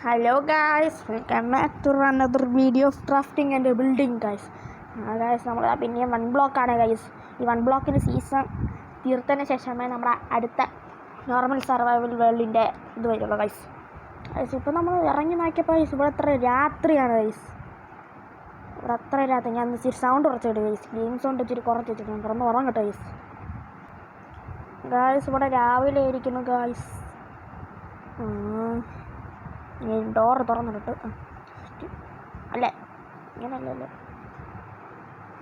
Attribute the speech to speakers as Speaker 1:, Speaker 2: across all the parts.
Speaker 1: Hello guys welcome back to another video of crafting and building guys guys നമ്മൾ പിന്നെയും one ബ്ലോക്കാണ് guys ഈ one ബ്ലോക്കിന് season തീർത്തതിന് ശേഷമേ നമ്മുടെ അടുത്ത നോർമൽ സർവൈവൽ വേൾഡിന്റെ ഇത് വരുള്ളൂ ഗൈസ് ഗൈസ് ഇപ്പോൾ നമ്മൾ ഇറങ്ങി നോക്കിയപ്പോൾ ഗൈസ് ഇവിടെ അത്ര രാത്രിയാണ് ഗൈസ് ഇവിടെ അത്ര രാത്രി? ഞാൻ ഇച്ചിരി സൗണ്ട് കുറച്ചിട്ട് ഗൈസ് ഗെയിം സൗണ്ട് ഇച്ചിരി കുറച്ച് വെച്ചിട്ടുണ്ട് കിടന്ന് ഉറങ്ങട്ടെ ഗൈസ് ഗായ്സ് ഇവിടെ രാവിലെ ഇരിക്കുന്നു ഗായ്സ് ഡോറ് തുറന്നിട്ട് അല്ലേ? ഇങ്ങനല്ലല്ലോ?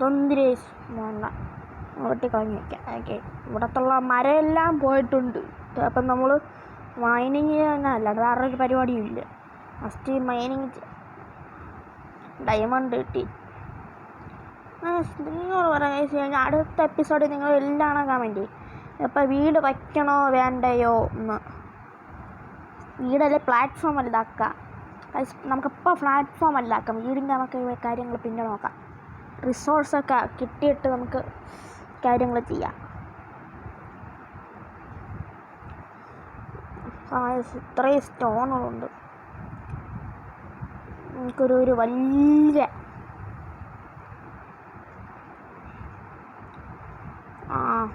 Speaker 1: തൊന്തിരേസ് വേണ്ട വെട്ടിക്കളഞ്ഞ് വയ്ക്കാം ഓക്കെ. ഇവിടത്തുള്ള മരമെല്ലാം പോയിട്ടുണ്ട്. അപ്പം നമ്മൾ മൈനിങ് തന്നെ അല്ല വേറെ ഒരു പരിപാടിയും ഇല്ല. ഫസ്റ്റ് മൈനിങ് ഡയമണ്ട് കിട്ടി. നിങ്ങൾ പറയാം അടുത്ത എപ്പിസോഡിൽ നിങ്ങൾ എല്ലാം കമന്റ് ഇപ്പം വീട് വയ്ക്കണോ വേണ്ടയോ എന്ന്. വീടല്ലേ പ്ലാറ്റ്ഫോം വലുതാക്കാം ഗൈസ് നമുക്കിപ്പോൾ പ്ലാറ്റ്ഫോം വലുതാക്കാം വീടിന്റെ നമുക്ക് കാര്യങ്ങൾ പിന്നെ നോക്കാം. റിസോഴ്സൊക്കെ കിട്ടിയിട്ട് നമുക്ക് കാര്യങ്ങൾ ചെയ്യാം. ഇത്രയും സ്റ്റോണുകളുണ്ട്. നമുക്കൊരു ഒരു വലിയ ആ.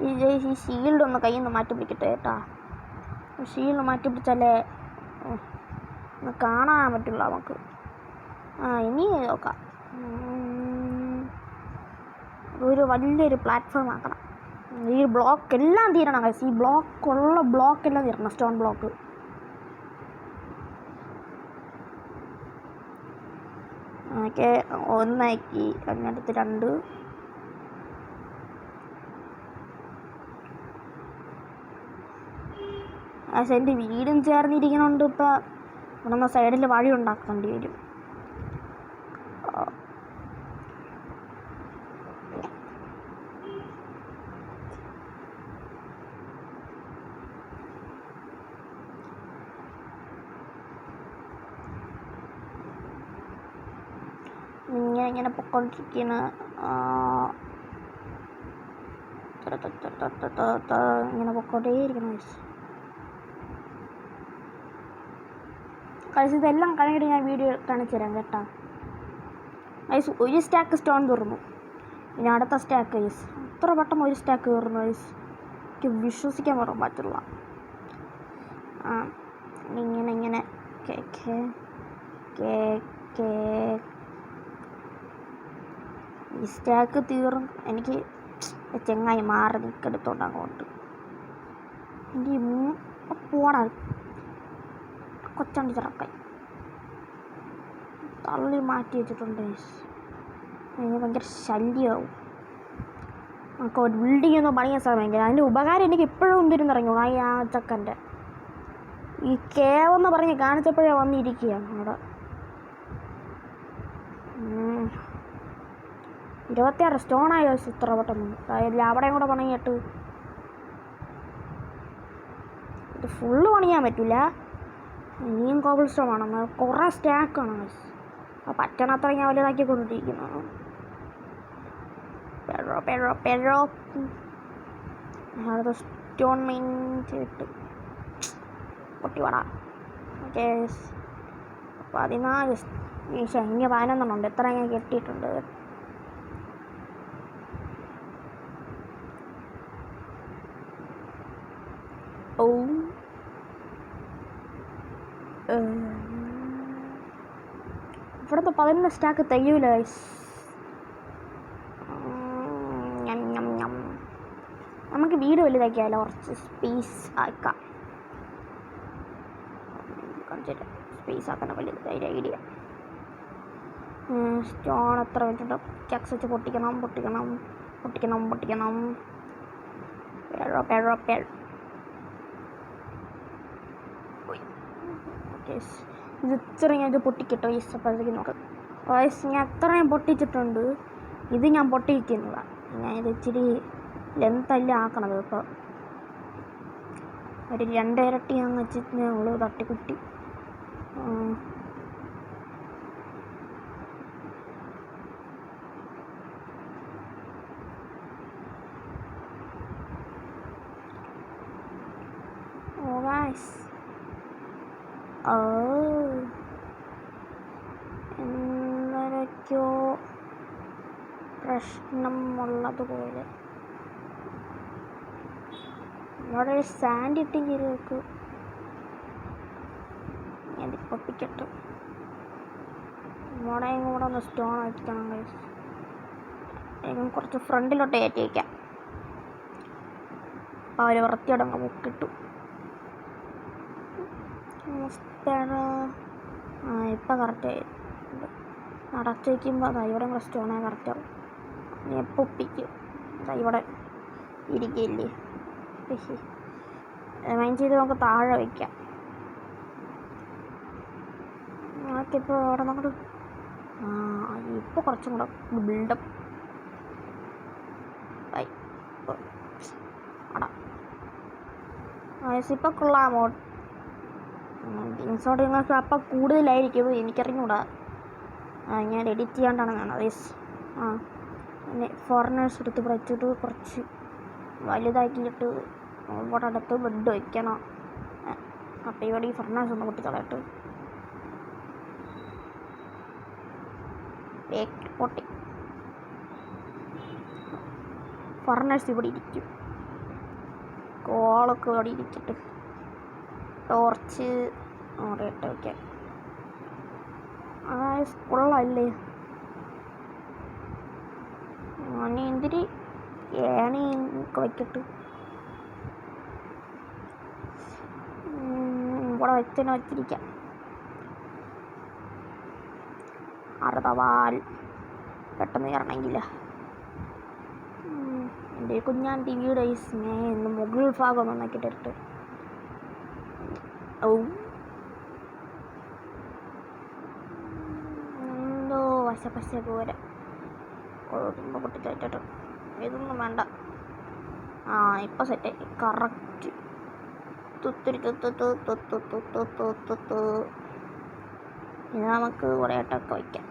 Speaker 1: ഈ ഷീൽഡ് ഒന്ന് കയ്യിൽ നിന്ന് മാറ്റി പിടിക്കട്ടെ കേട്ടാ. ഷീൽഡ് മാറ്റി പിടിച്ചാലേ കാണാൻ പറ്റില്ല നമുക്ക്. ആ ഇനി നോക്കാം. ഒരു വലിയൊരു പ്ലാറ്റ്ഫോം ആക്കണം. ഈ ബ്ലോക്ക് എല്ലാം തീരണം കഴിച്ച് ഈ ബ്ലോക്ക് ഉള്ള ബ്ലോക്ക് എല്ലാം തീരണം സ്റ്റോൺ ബ്ലോക്ക് ഒന്നാക്കി അതിനടുത്ത് രണ്ട്. പക്ഷെ എന്റെ വീടും ചേർന്നിരിക്കണോണ്ട് ഇപ്പോൾ ഇവിടുന്ന് സൈഡിൽ വഴി ഉണ്ടാക്കേണ്ടി വരും. ഇങ്ങനെ ഇങ്ങനെ ത ഇങ്ങനെ പൊക്കോണ്ടേയിരിക്കണം guys. കഴിച്ച് ഇതെല്ലാം കഴിഞ്ഞിട്ട് ഞാൻ വീഡിയോ കാണിച്ചു തരാം കേട്ടോ. ഐസ് ഒരു സ്റ്റാക്ക് സ്റ്റോൺ തുറന്നു. പിന്നെ അടുത്ത സ്റ്റാക്ക് ഐസ് അത്ര പെട്ടെന്ന് ഒരു സ്റ്റാക്ക് തുറന്നു ഐസ് എനിക്ക് വിശ്വസിക്കാൻ പറയാൻ പറ്റില്ല. ആ ഇങ്ങനെ ഇങ്ങനെ. കേ ഈ സ്റ്റാക്ക് തീർന്നു എനിക്ക് ചെങ്ങായി മാറി നിൽക്കെടുത്തോണ്ട് അങ്ങോട്ട്. എനിക്ക് പോടാ കൊച്ചണ്ടി ചിറക്കൻ തള്ളി മാറ്റി വെച്ചിട്ടുണ്ട്. അതിന് ഭയങ്കര ശല്യമാവും നമുക്ക് ഒരു ബിൽഡിംഗ് ഒന്നും പണിയാൻ സമയം അതിന്റെ ഉപകാരം എനിക്ക് ഇപ്പോഴും ഉണ്ടിരുന്ന് ഇറങ്ങും ആ ചക്കന്റെ. ഈ കേവെന്ന് പറഞ്ഞ് കാണിച്ചപ്പോഴേ വന്നിരിക്കുകയാണ് അവിടെ. ഇരുപത്തിയാറ് സ്റ്റോണായി ഇത്ര പെട്ടെന്ന് അതായത് അവിടെയും കൂടെ പണിയിട്ട് ഇത് ഫുള്ള് പണിയാൻ പറ്റില്ല. ഇനിയും കോബിൾ സ്റ്റോൺ ആണ് കുറേ സ്റ്റാക്കാണ് ആ പറ്റണത്ര ഞാൻ വലുതാക്കി കൊണ്ടിരിക്കുന്നു. പെഴോ പെഴോ പെഴോ അടുത്ത സ്റ്റോൺ മെയിൻ ചെയ്തിട്ട് പൊട്ടി വട. ഓക്കെ പതിനാല് ഇനി പതിനൊന്നെണ്ണമുണ്ട്. എത്ര ഞാൻ കെട്ടിയിട്ടുണ്ട്. ഓ ഇവിടുത്തെ പതിനൊന്ന് സ്റ്റാക്ക് ഞം. നമുക്ക് വീട് വലുതാക്കിയാലോ? കുറച്ച് സ്പേസ് ആക്കാം. സ്പേസ് ആക്കണ വലുത് അതിന്റെ ഐഡിയ സ്റ്റോൺ എത്ര വെച്ചിട്ട് ചക്സ് വെച്ച് പൊട്ടിക്കണം പൊട്ടിക്കണം പൊട്ടിക്കണം പൊട്ടിക്കണം. പേഴോ പേഴോ പേഴ് Yes. ഇത് ഇത്രയും ഞാൻ ഇത് പൊട്ടിക്കട്ടോ ഈ അപ്പോഴത്തേക്ക് നോക്കാം. വയസ്സ് ഞാൻ അത്രയും പൊട്ടിച്ചിട്ടുണ്ട്. ഇത് ഞാൻ പൊട്ടിയിരിക്കുന്നതാണ് ഞാൻ ഇത് ഇച്ചിരി അല്ല ആക്കണത് ഇപ്പോൾ ഒരു രണ്ടിരട്ടി ഞാൻ വെച്ചിട്ട് ഞങ്ങൾ തട്ടിക്കുട്ടി. അതുപോലെ വളരെ സാൻഡ് ഇട്ടെങ്കിൽ നോക്കൂ ഞാൻ പൊട്ടിക്കട്ടെ. മുടയും കൂടെ ഒന്ന് സ്റ്റോൺ ആക്കിക്കണം കഴിച്ച് കുറച്ച് ഫ്രണ്ടിലോട്ട് കയറ്റിവെക്കാം അപ്പോൾ അവർ വൃത്തിയടങ്ങ പൊക്കിട്ടു ആ ഇപ്പം കറക്റ്റായി ആയി. നടച്ചു വയ്ക്കുമ്പോൾ ഇവിടെ കൂടെ സ്റ്റോണായി കറക്റ്റാവും ഞാൻ പൊപ്പിക്കും ഇവിടെ ഇരിക്കില്ലേ മൈൻഡ് ചെയ്ത് നമുക്ക് താഴെ വയ്ക്കാം നമുക്കിപ്പോൾ അവിടെ നമ്മൾ ആ ഇപ്പോൾ കുറച്ചും കൂടെ ബിൽഡപ്പ് ആയി. വയസ്സിപ്പോൾ കൊള്ളാമോ ബീൻസോട് നിങ്ങൾക്ക് അപ്പം കൂടുതലായിരിക്കും. എനിക്കറിഞ്ഞൂടാ. ഞാൻ എഡിറ്റ് ചെയ്യാണ്ടാണ് യെസ്. ആ. ഫോറിനേഴ്സ് എടുത്ത് വെച്ചിട്ട് കുറച്ച് വലുതാക്കിയിട്ട് ഇവിടെ അടുത്ത് ബെഡ് വയ്ക്കണം അപ്പോൾ ഇവിടെ ഈ ഫോറിനേഴ്സ് ഒന്ന് പൊട്ടിക്കളയട്ട് പൊട്ടി. ഫോറിനേഴ്സ് ഇവിടെ ഇരിക്കും. കോളൊക്കെ ഇവിടെ ഇരിക്കട്ടെ. ടോർച്ച് അവിടെ ഇട്ട് വയ്ക്കാം ആ കൊള്ളല്ലേ എന്തിരി ഏണി വയ്ക്കട്ട് ഇവിടെ വെച്ചനെ വച്ചിരിക്കാം അറുതവാൽ പെട്ടെന്ന് കയറണമെങ്കില്ല എന്റെ കുഞ്ഞാൻ ടി വിയുടെ സ്നേഹം ഇന്ന് ഭാഗം നന്നാക്കിയിട്ടിട്ട്. ഓ എന്തോ പശ പോലെ. കോഴിമുട്ട പൊട്ടിക്കയറ്റട്ടെ ഇതൊന്നും വേണ്ട. ആ ഇപ്പം സെറ്റ് ആയി. കറക്റ്റ് തുത്തിരി തുത്ത് തുത്ത് തുത്ത് തുത്ത് തുത്ത് ഇത് നമുക്ക് കുറേ ആയിട്ടൊക്കെ വയ്ക്കാം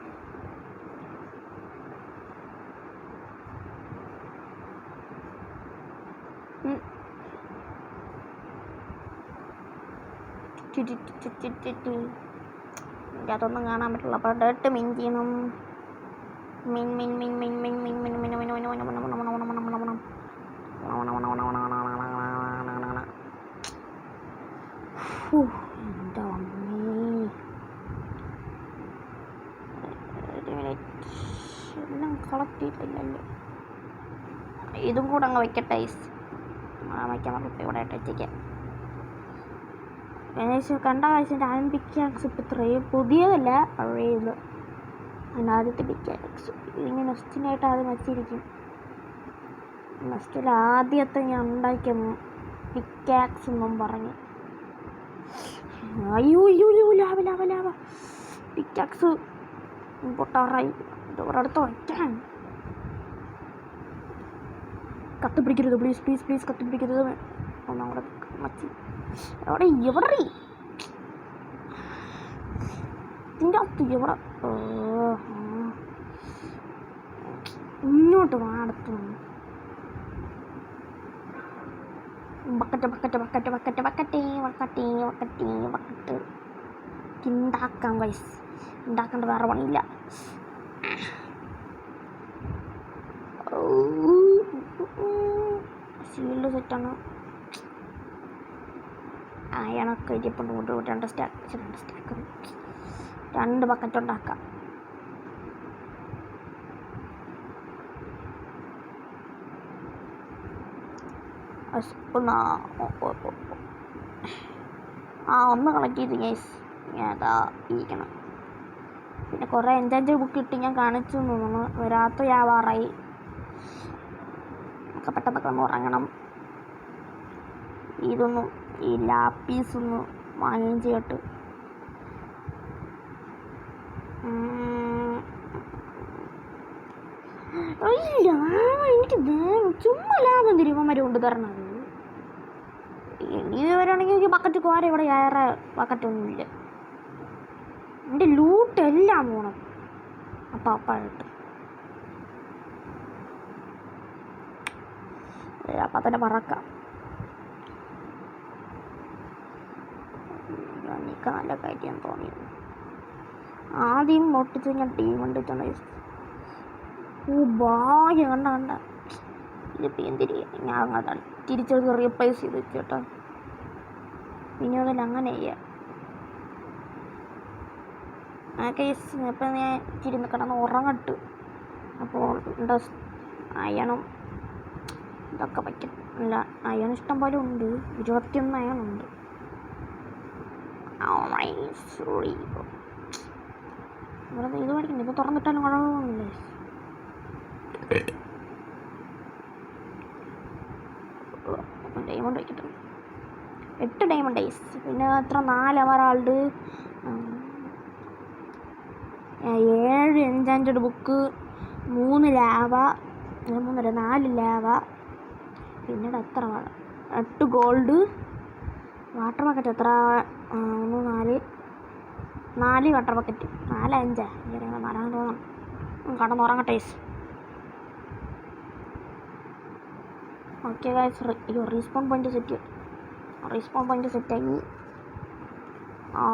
Speaker 1: അതൊന്നും കാണാൻ പറ്റില്ല. അപ്പോൾ ഡേട്ട് ചെയ്യണം. മിൻ മിൻ മിൻ മിൻ മിൻ മിൻ മിൻ മിൻ മിൻ മിൻ മിൻ എല്ലാം കളക്ട് ചെയ്തില്ലല്ലോ ഇതും കൂടെ അങ്ങ് വെക്കട്ടെ വയ്ക്കാൻ നമുക്ക് ഇവിടെ വെച്ചേക്കാം ഏകദേശം കണ്ട കാഴ്ച ആരംഭിക്കാൻ ഇപ്പം ഇത്രയും പുതിയതല്ല പഴയത് അതിന് ആദ്യത്തെ പിക്കാക്സ് ഇതിങ്ങനെ നെസ്റ്റിനായിട്ട് ആദ്യം വെച്ചിരിക്കും നെസ്റ്റിൽ ആദ്യത്തെ ഞാൻ ഉണ്ടാക്കിയ പിക്കാക്സ് എന്നും പറഞ്ഞ്. അയ്യോ അയ്യോ അയ്യോ ലാവ ലാവ ലാവ പിക്കാക്സ് പൊട്ടാറായി. ഒരടുത്ത് വയ്ക്കാൻ. കത്തിപ്പിടിക്കരുത് പ്ലീസ് പ്ലീസ് പ്ലീസ് കത്തിപ്പിടിക്കരുത് ഒന്നാം കൂടെ മച്ചി എവിടെ എവിടെ? ഇതിന്റെ അകത്ത് എവിടെ ഇങ്ങോട്ട് വാടത്തു ബക്കറ്റ് ബക്കറ്റ് ബക്കറ്റ് ബക്കറ്റ് ബക്കറ്റേ ബക്കറ്റേ ബക്കറ്റേ ബക്കറ്റ് ഉണ്ടാക്കാം വയസ്സ് ഉണ്ടാക്കേണ്ട വേറെ പണിയില്ല. ഫീൽഡ് സെറ്റാണ് അയാളൊക്കെ ഇരിപ്പുണ്ട്. കൊണ്ട് രണ്ട് സ്റ്റാക്ക് രണ്ട് സ്റ്റാക്ക് രണ്ട് ബക്കറ്റ് ഉണ്ടാക്കാം. ഒന്ന് ആ- ഒന്ന് കളക്ട് ചെയ്ത് ഗൈസ് ഞാൻ ഇരിക്കണം. പിന്നെ കുറേ എൻജാഞ്ച് ബുക്ക് ഇട്ട് ഞാൻ കാണിച്ചു തോന്നുന്നു. വരാത്ത വ്യാപാറായി ഒക്കെ പെട്ടെന്നൊക്കെ ഒന്ന് ഉറങ്ങണം. ഇതൊന്നും ഈ ലാപ്പീസ് ഒന്ന് വാങ്ങുകയും ചെയ്യട്ട്. ഉം. ഇല്ല എനിക്ക് ചുമ്മാ ലാഭം തിരുവന്മാർ കൊണ്ട് തരണത്. ഇനി വരാണെങ്കിൽ എനിക്ക് ബക്കറ്റ് കോര ഇവിടെ ഏറെ ബക്കറ്റൊന്നുമില്ല എന്റെ ലൂട്ട് എല്ലാം പോണം. അപ്പം അപ്പായിട്ട് അപ്പം തന്നെ മറക്കാം എനിക്ക് നല്ല കാര്യം തോന്നിയിരുന്നു ആദ്യം പൊട്ടിച്ച് ഞാൻ ടീം കണ്ടിട്ടുണ്ട്. ഓ ഭാഗ്യം കണ്ട കണ്ട. ഇതിപ്പോൾ എന്തിരി ഞാൻ അങ്ങനെ തിരിച്ചത് റീപ്ലേസ് ചെയ്ത് കേട്ടോ. ഇനി മുതൽ അങ്ങനെ ചെയ്യാം. ആ കേസ് ഇപ്പം ഞാൻ ഇച്ചിരി കിടന്ന് ഉറങ്ങട്ട്. അപ്പോൾ ഡസ് അയണം ഇതൊക്കെ പറ്റും. അല്ല അയൺ ഇഷ്ടം പോലെ ഉണ്ട്. ഇരുപത്തിയൊന്ന് അയണുണ്ട്. സോറി ഇവിടെ ഇത് മേടിക്കണ്ട ഇത് തുറന്നിട്ടാലും കുഴപ്പമില്ലേ ഡയമണ്ട് വയ്ക്കട്ടെ എട്ട് ഡയമണ്ട് ഐസ് പിന്നെ അത്ര നാല് എമറാൾഡ് ഏഴ് എൻചാന്റഡ് ബുക്ക് മൂന്ന് ലാവ മൂന്നര നാല് ലാവ പിന്നീട് എത്ര എട്ട് ഗോൾഡ് വാട്ടർ ബക്കറ്റ് എത്ര? മൂന്ന് നാല്. നാല് വാട്ടർ ബക്കറ്റ്. നാല് അഞ്ചാ. എനിക്ക് നാലാം തോന്നണം കടന്ന് ഉറങ്ങട്ടെ ഐസ് ഓക്കെ ഗായ്സ് അയ്യോ respawn point set respawn point സെറ്റായി ആ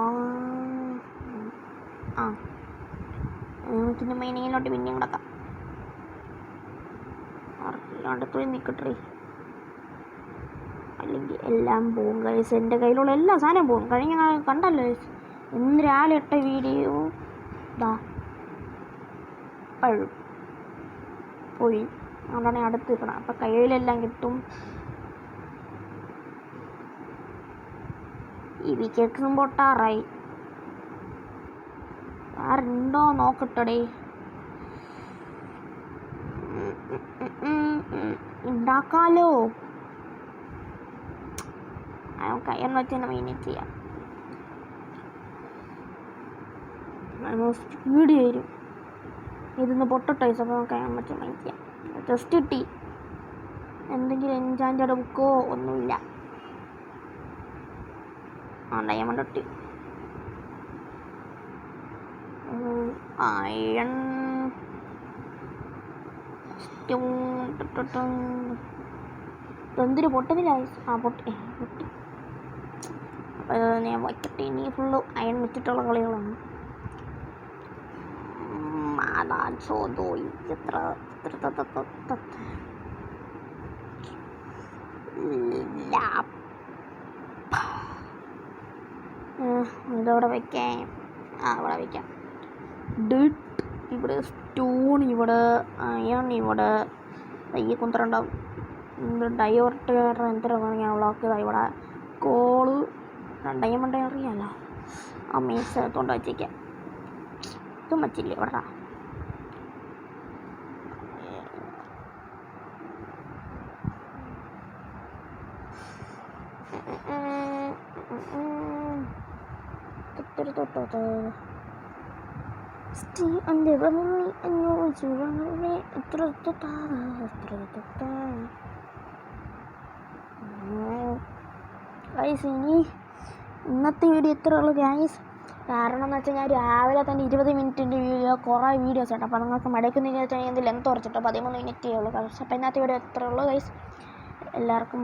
Speaker 1: പിന്നെ മൈനിങ്ങിലോട്ട് പിന്നെയും കിടക്കാം അടുത്തുപോയി പോയി നിൽക്കട്ടെ അല്ലെങ്കിൽ എല്ലാം പോകും ഗൈസ് എന്റെ കയ്യിലുള്ള എല്ലാ സാധനവും പോകും. കഴിഞ്ഞ കണ്ടല്ലോ ഗൈസ് ഇന്ന് രാവിലെ ഇട്ട വീഡിയോ ഇതാ പഴു. പോയി. ഞാൻ അടുത്ത് നിൽക്കണം അപ്പം കയ്യിലെല്ലാം കിട്ടും. ഈ വിക്കറ്റും പൊട്ടാറായി. ആരുണ്ടോ നോക്കട്ടടേ. ഉണ്ടാക്കാലോ. കയ്യെന്ന് വെച്ചാൽ തന്നെ മെയിനേറ്റ് ചെയ്യാം. സ്പീഡ് വരും. ഇതൊന്ന് പൊട്ടട്ടോ അപ്പോൾ കയ്യാൻ വെച്ച് പറ്റും ചെയ്യാം ജസ്റ്റ് കിട്ടി എന്തെങ്കിലും എൻജാന്റഡ് ബുക്കോ ഒന്നുമില്ല. ആ ഡയമണ്ട് ഒട്ടി അയൺ എന്തൊരു പൊട്ടതില്ല ആ പൊട്ടി പൊട്ടി. അപ്പോൾ ഞാൻ വയ്ക്കട്ടെ ഇനി ഫുള്ള് അയൺ വെച്ചിട്ടുള്ള കളികളാണ്. ലാ- ഉം, ഇതവിടെ വെക്കാം ആ അവിടെ വെക്കാം. ഡിട്ട്. ഇവിടെ സ്റ്റൂൺ ഇവിടെ അയൺ ഇവിടെ. ഈ കുന്തറുണ്ടാവും ഡൈവർട്ട് എന്തിനാണ് ഞാൻ ബ്ലോക്ക് ചെയ്താൽ ഇവിടെ കോൾ ഡയമണ്ട് അറിയാമല്ലോ മീൻസ് എടുത്തോണ്ട് വച്ചേക്കാം. ഇതും വച്ചില്ലേ ഇവിടെ? Still under the moon and എത്ര want എത്ര. ഗൈസ് ഇനി ഇന്നത്തെ വീഡിയോ ഇത്രേ ഉള്ളൂ ഗൈസ് കാരണം എന്ന് വെച്ചാൽ ഞാൻ രാവിലെ തന്നെ ഇരുപത് മിനിറ്റിന്റെ വീഡിയോ കുറേ വീഡിയോസ് ഉണ്ട് അപ്പോൾ നിങ്ങൾക്ക് മടക്കുന്ന വെച്ചാൽ എന്ത് ലെങ്ത് കുറച്ചിട്ട് പതിമൂന്ന് മിനിറ്റേ ഉള്ളൂ ഗൈസ് അപ്പോൾ ഇന്നത്തെ വീഡിയോ എത്ര ഉള്ളൂ ഗൈസ് എല്ലാവർക്കും